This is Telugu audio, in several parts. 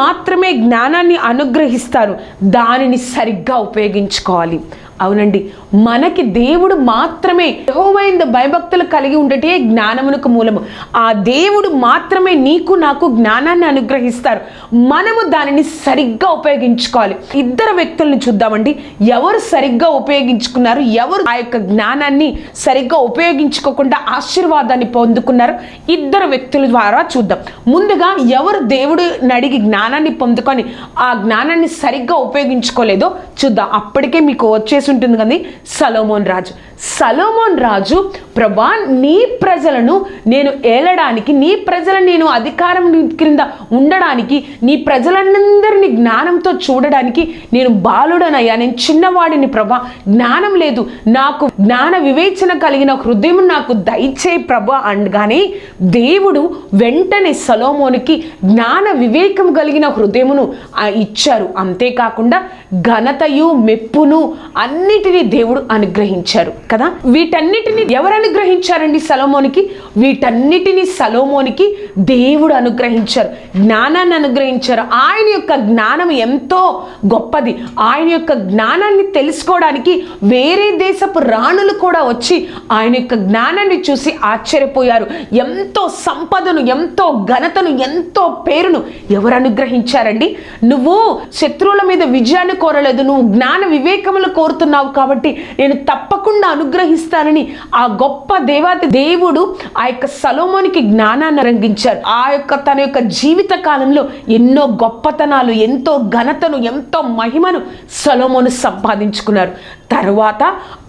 మాత్రమే జ్ఞానాన్ని అనుగ్రహిస్తారు. దానిని సరిగ్గా ఉపయోగించుకోవాలి. అవునండి. మనకి దేవుడు మాత్రమే యహోవైన భయభక్తులు కలిగి ఉండటే జ్ఞానమునకు మూలము. ఆ దేవుడు మాత్రమే నీకు నాకు జ్ఞానాన్ని అనుగ్రహిస్తారు. మనము దానిని సరిగ్గా ఉపయోగించుకోవాలి. ఇద్దరు వ్యక్తులను చూద్దామండి. ఎవరు సరిగ్గా ఉపయోగించుకున్నారు? ఎవరు ఆ యొక్క జ్ఞానాన్ని సరిగ్గా ఉపయోగించుకోకుండా ఆశీర్వాదాన్ని పొందుకున్నారు? ఇద్దరు వ్యక్తుల ద్వారా చూద్దాం. ముందుగా ఎవరు దేవుడు నడిగి జ్ఞానాన్ని పొందుకొని ఆ జ్ఞానాన్ని సరిగ్గా ఉపయోగించుకోలేదో చూద్దాం. అప్పటికే మీకు చేసి ఉంటుంది కానీ సలోమోన్ రాజు. సలోమోన్ రాజు ప్రభా నీ ప్రజలను నేను ఏలడానికి నీ ప్రజలను నేను అధికారం క్రింద ఉండడానికి నీ ప్రజలందరినీ జ్ఞానంతో చూడడానికి నేను బాలుడనయ్యా. నేను చిన్నవాడిని ప్రభా. జ్ఞానం లేదు. నాకు జ్ఞాన వివేచన కలిగిన హృదయం నాకు దయచే ప్రభా అనగానే దేవుడు వెంటనే సలోమోనికి జ్ఞాన వివేకం కలిగిన హృదయమును ఇచ్చారు. అంతేకాకుండా ఘనతయు మెప్పును అన్నిటినీ దేవుడు అనుగ్రహించారు కదా? వీటన్నిటిని ఎవరు అనుగ్రహించారండి సలోమోనికి? వీటన్నిటిని సలోమోనికి దేవుడు అనుగ్రహించారు జ్ఞానాన్ని అనుగ్రహించారు. ఆయన యొక్క జ్ఞానం ఎంతో గొప్పది. ఆయన యొక్క జ్ఞానాన్ని తెలుసుకోవడానికి వేరే దేశపు రాణులు కూడా వచ్చి ఆయన యొక్క జ్ఞానాన్ని చూసి ఆశ్చర్యపోయారు. ఎంతో సంపదను ఎంతో ఘనతను ఎంతో పేరును ఎవరు అనుగ్రహించారండి? నువ్వు శత్రువుల మీద విజయాన్ని కోరలేదు నువ్వు జ్ఞాన వివేకములు కోరుతున్నావు కాబట్టి నేను తప్పకుండా అనుగ్రహిస్తానని ఆ గొప్ప దేవాతి దేవుడు ఆ యొక్క సలోమోనికి జ్ఞానాన్ని రంగించారు ఆ యొక్క తన యొక్క జీవిత కాలంలో ఎన్నో గొప్పతనాలు ఎంతో ఘనతను ఎంతో మహిమను సలోమోను సంపాదించుకున్నారు. తర్వాత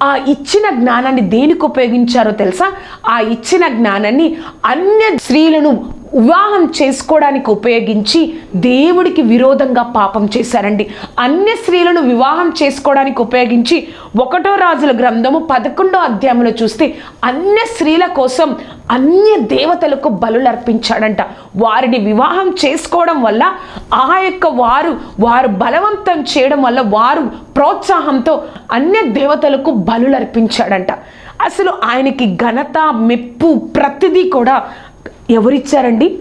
ఆ ఇచ్చిన జ్ఞానాన్ని దేనికి ఉపయోగించారో తెలుసా? ఆ ఇచ్చిన జ్ఞానాన్ని అన్య స్త్రీలను వివాహం చేసుకోవడానికి ఉపయోగించి దేవుడికి విరోధంగా పాపం చేశారండి. అన్య స్త్రీలను వివాహం చేసుకోవడానికి ఉపయోగించి ఒకటో రాజుల గ్రంథము పదకొండో అధ్యాయంలో చూస్తే అన్య స్త్రీల కోసం అన్య దేవతలకు బలులు అర్పించాడంట. వారిని వివాహం చేసుకోవడం వల్ల ఆ యొక్క వారు వారు బలవంతం చేయడం వల్ల వారు ప్రోత్సాహంతో అన్య దేవతలకు బలులు అర్పించాడంట. అసలు ఆయనకి ఘనత మెప్పు ప్రతిదీ కూడా ఎవరిచ్చారండి?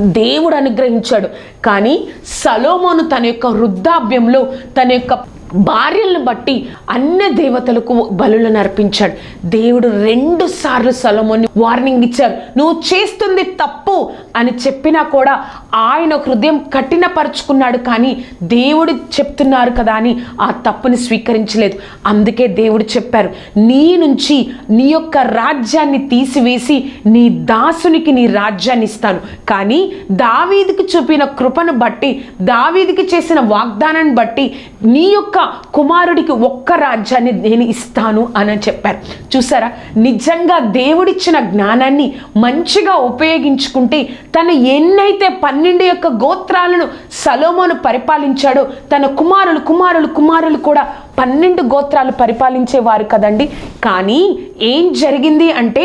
దేవుడు అనుగ్రహించాడు. కానీ సలోమోను తన యొక్క వృద్ధాభ్యంలో తన యొక్క భార్యలను బట్టి అన్ని దేవతలకు బలులను అర్పించాడు. దేవుడు రెండు సార్లు సలోమోని వార్నింగ్ ఇచ్చారు నువ్వు చేస్తుంది తప్పు అని చెప్పినా కూడా ఆయన హృదయం కఠినపరుచుకున్నాడు కానీ దేవుడు చెప్తున్నారు కదా అని ఆ తప్పుని స్వీకరించలేదు. అందుకే దేవుడు చెప్పారు నీ నుంచి నీ యొక్క రాజ్యాన్ని తీసివేసి నీ దాసునికి నీ రాజ్యాన్ని ఇస్తాను. కానీ దావీదికి చూపిన కృపను బట్టి దావీదికి చేసిన వాగ్దానాన్ని బట్టి నీ యొక్క కుమారుడికి ఒక్క రాజ్యాన్ని నేను ఇస్తాను అని చెప్పారు. చూసారా? నిజంగా దేవుడిచ్చిన జ్ఞానాన్ని మంచిగా ఉపయోగించుకుంటే తను ఎన్నైతే పన్నెండు యొక్క గోత్రాలను సలోమోను పరిపాలించాడో తన కుమారులు కుమారులు కుమారులు కూడా పన్నెండు గోత్రాలు పరిపాలించేవారు కదండి. కానీ ఏం జరిగింది అంటే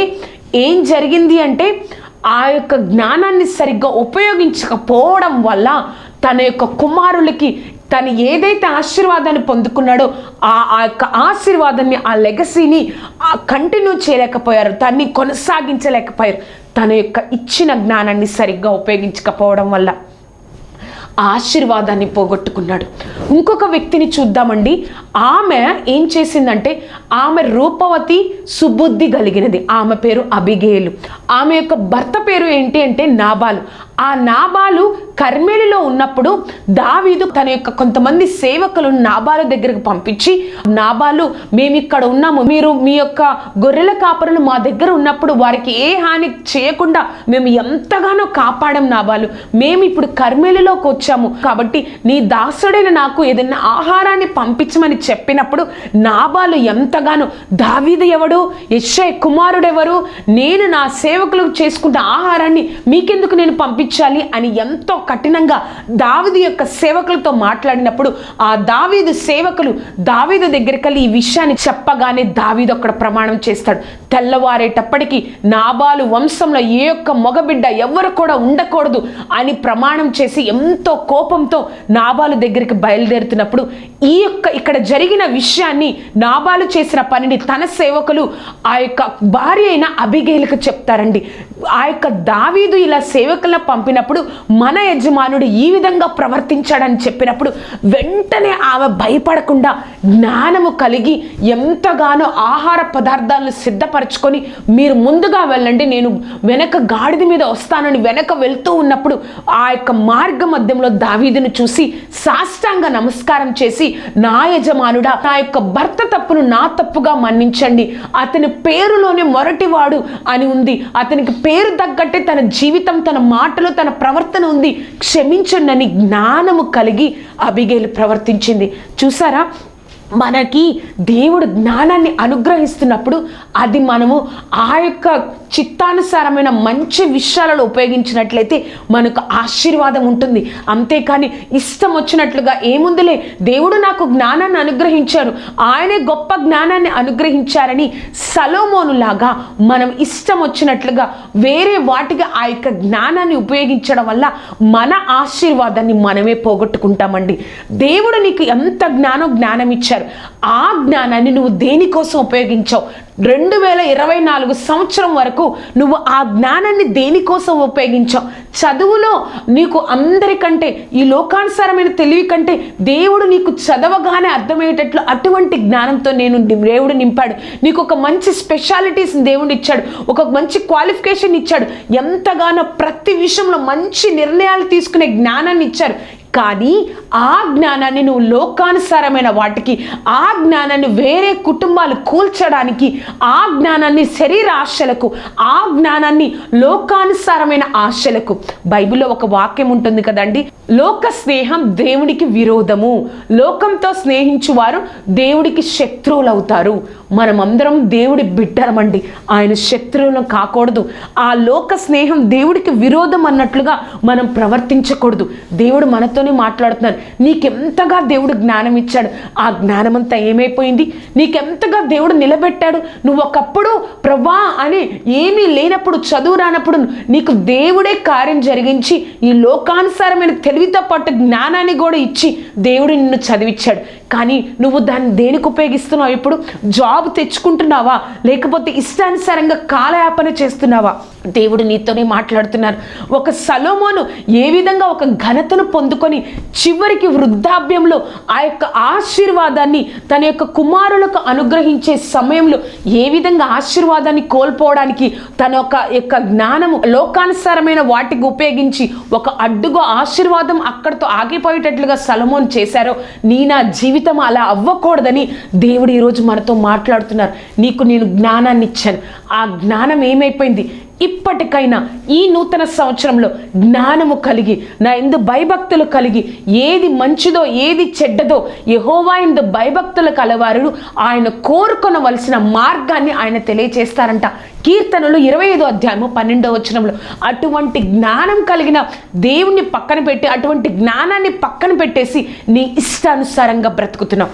ఏం జరిగింది అంటే ఆ యొక్క జ్ఞానాన్ని సరిగ్గా ఉపయోగించకపోవడం వల్ల తన యొక్క కుమారులకి తను ఏదైతే ఆశీర్వాదాన్ని పొందుకున్నాడో ఆ ఆ యొక్క ఆశీర్వాదాన్ని ఆ లెగసీని ఆ కంటిన్యూ చేయలేకపోయారు దాన్ని కొనసాగించలేకపోయారు. తన యొక్క ఇచ్చిన జ్ఞానాన్ని సరిగ్గా ఉపయోగించకపోవడం వల్ల ఆ ఆశీర్వాదాన్ని పోగొట్టుకున్నాడు. ఇంకొక వ్యక్తిని చూద్దామండి. ఆమె ఏం చేసిందంటే ఆమె రూపవతి సుబుద్ధి కలిగినది. ఆమె పేరు అబిగేలు. ఆమె యొక్క భర్త పేరు ఏంటి అంటే నాబాలు. ఆ నాబాలు కర్మేలిలో ఉన్నప్పుడు దావీదు తన యొక్క కొంతమంది సేవకులను నాబాలు దగ్గరకు పంపించి నాబాలు మేము ఇక్కడ ఉన్నాము. మీరు మీ యొక్క గొర్రెల కాపరులు మా దగ్గర ఉన్నప్పుడు వారికి ఏ హాని చేయకుండా మేము ఎంతగానో కాపాడాం నాబాలు. మేము ఇప్పుడు కర్మేలిలోకి వచ్చాము. కాబట్టి నీ దాసుడైన నాకు ఏదైనా ఆహారాన్ని పంపించమని చెప్పినప్పుడు నాబాలు ఎంత ఎంతగానో దావీదు ఎవడు యశ్వయ్ కుమారుడెవరు నేను నా సేవకులకు చేసుకున్న ఆహారాన్ని మీకెందుకు నేను పంపించాలి అని ఎంతో కఠినంగా దావీదు యొక్క సేవకులతో మాట్లాడినప్పుడు ఆ దావీదు సేవకులు దావీదు దగ్గరికి వెళ్ళి ఈ విషయాన్ని చెప్పగానే దావీదు అక్కడ ప్రమాణం చేస్తాడు. తెల్లవారేటప్పటికీ నాబాలు వంశంలో ఏ యొక్క మగబిడ్డ ఎవరు కూడా ఉండకూడదు అని ప్రమాణం చేసి ఎంతో కోపంతో నాబాలు దగ్గరికి బయలుదేరుతున్నప్పుడు ఈ యొక్క ఇక్కడ జరిగిన విషయాన్ని నాబాలు చేసిన పనిని తన సేవకులు ఆ యొక్క భార్య అయిన అబిగేలకు చెప్తారండి. ఆ యొక్క దావీదు ఇలా సేవకులను పంపినప్పుడు మన యజమానుడు ఈ విధంగా ప్రవర్తించాడని చెప్పినప్పుడు వెంటనే ఆమె భయపడకుండా జ్ఞానము కలిగి ఎంతగానో ఆహార పదార్థాలను సిద్ధపరచుకొని మీరు ముందుగా వెళ్ళండి నేను వెనక గాడిద మీద వస్తానని వెనక వెళ్తూ ఉన్నప్పుడు ఆ యొక్క మార్గ మధ్యంలో దావీదును చూసి సాష్టాంగ నమస్కారం చేసి నా యజమానుడా నా యొక్క భర్త తప్పును నా తప్పుగా మన్నించండి. అతని పేరులోనే మొరటివాడు అని ఉంది. అతనికి పేరు తగ్గట్టే తన జీవితం తన మాటలు తన ప్రవర్తన ఉంది. క్షమించండి జ్ఞానము కలిగి అబిగేలు ప్రవర్తించింది. చూసారా? మనకి దేవుడు జ్ఞానాన్ని అనుగ్రహిస్తున్నప్పుడు అది మనము ఆ యొక్క చిత్తానుసారమైన మంచి విషయాలలో ఉపయోగించినట్లయితే మనకు ఆశీర్వాదం ఉంటుంది. అంతేకాని ఇష్టం వచ్చినట్లుగా ఏముందిలే? దేవుడు నాకు జ్ఞానాన్ని అనుగ్రహించారు. ఆయనే గొప్ప జ్ఞానాన్ని అనుగ్రహించారని సలోమోనులాగా మనం ఇష్టం వచ్చినట్లుగా వేరే వాటికి ఆ యొక్క జ్ఞానాన్ని ఉపయోగించడం వల్ల మన ఆశీర్వాదాన్ని మనమే పోగొట్టుకుంటామండి. దేవుడు నీకు ఎంత జ్ఞానం జ్ఞానం ఇచ్చారు ఆ జ్ఞానాన్ని నువ్వు దేనికోసం ఉపయోగించావు? రెండు వేల ఇరవై నాలుగు సంవత్సరం వరకు నువ్వు ఆ జ్ఞానాన్ని దేనికోసం ఉపయోగించావు? చదువులో నీకు అందరికంటే ఈ లోకానుసారమైన తెలివి కంటే దేవుడు నీకు చదవగానే అర్థమయ్యేటట్లు అటువంటి జ్ఞానంతో నేను దేవుడు నింపాడు. నీకు ఒక మంచి స్పెషాలిటీస్ దేవుడు ఇచ్చాడు. ఒక మంచి క్వాలిఫికేషన్ ఇచ్చాడు. ఎంతగానో ప్రతి విషయంలో మంచి నిర్ణయాలు తీసుకునే జ్ఞానాన్ని ఇచ్చారు. కానీ ఆ జ్ఞానాన్ని నువ్వు లోకానుసారమైన వాటికి ఆ జ్ఞానాన్ని వేరే కుటుంబాలు కూల్చడానికి ఆ జ్ఞానాన్ని శరీర ఆశలకు ఆ జ్ఞానాన్ని లోకానుసారమైన ఆశలకు. బైబిల్లో ఒక వాక్యం ఉంటుంది కదండి లోక స్నేహం దేవుడికి విరోధము. లోకంతో స్నేహించువారు దేవుడికి శత్రువులవుతారు. మనమందరం దేవుడి బిడ్డలమండి. ఆయన శత్రువులను కాకూడదు. ఆ లోక స్నేహం దేవుడికి విరోధం అన్నట్లుగా మనం ప్రవర్తించకూడదు. దేవుడు మనతోనే మాట్లాడుతున్నారు నీకెంతగా దేవుడు జ్ఞానం ఇచ్చాడు. ఆ జ్ఞానమంతా ఏమైపోయింది? నీకెంతగా దేవుడు నిలబెట్టాడు? నువ్వు ఒకప్పుడు ప్రభా అని ఏమీ లేనప్పుడు చదువు రానప్పుడు నీకు దేవుడే కార్యం జరిగించి ఈ లోకానుసారమైన తెలివితో పాటు జ్ఞానాన్ని కూడా ఇచ్చి దేవుడు నిన్ను చదివిచ్చాడు. కానీ నువ్వు దాన్ని దేనికి ఉపయోగిస్తున్నావు ఇప్పుడు? జాబ్ తెచ్చుకుంటున్నావా? లేకపోతే ఇష్టానుసారంగా కాలయాపన చేస్తున్నావా? దేవుడు నీతోనే మాట్లాడుతున్నారు. ఒక సలోమోను ఏ విధంగా ఒక ఘనతను పొందుకొని చివరికి వృద్ధాప్యంలో ఆ యొక్క ఆశీర్వాదాన్ని తన యొక్క కుమారులకు అనుగ్రహించే సమయంలో ఏ విధంగా ఆశీర్వాదాన్ని కోల్పోవడానికి తన యొక్క యొక్క జ్ఞానము లోకానుసారమైన వాటికి ఉపయోగించి ఒక అడ్డుగా ఆశీర్వాదం అక్కడితో ఆగిపోయేటట్లుగా సలమోన్ చేశారో నీ నా జీవితం అలా అవ్వకూడదని దేవుడు ఈరోజు మనతో మాట్లాడుతున్నారు. నీకు నేను జ్ఞానాన్ని ఇచ్చాను ఆ జ్ఞానం ఏమైపోయింది? ఇప్పటికైనా ఈ నూతన సంవత్సరంలో జ్ఞానము కలిగి నా ఎందు భయభక్తులు కలిగి ఏది మంచిదో ఏది చెడ్డదో యహోవా ఎందు భయభక్తులు కలవారు ఆయన కోరుకొనవలసిన మార్గాన్ని ఆయన తెలియచేస్తారంట. కీర్తనలు ఇరవై ఐదో అధ్యాయము పన్నెండో వచనంలో అటువంటి జ్ఞానం కలిగిన దేవుణ్ణి పక్కన పెట్టి అటువంటి జ్ఞానాన్ని పక్కన పెట్టేసి నీ ఇష్టానుసారంగా బ్రతుకుతున్నావు.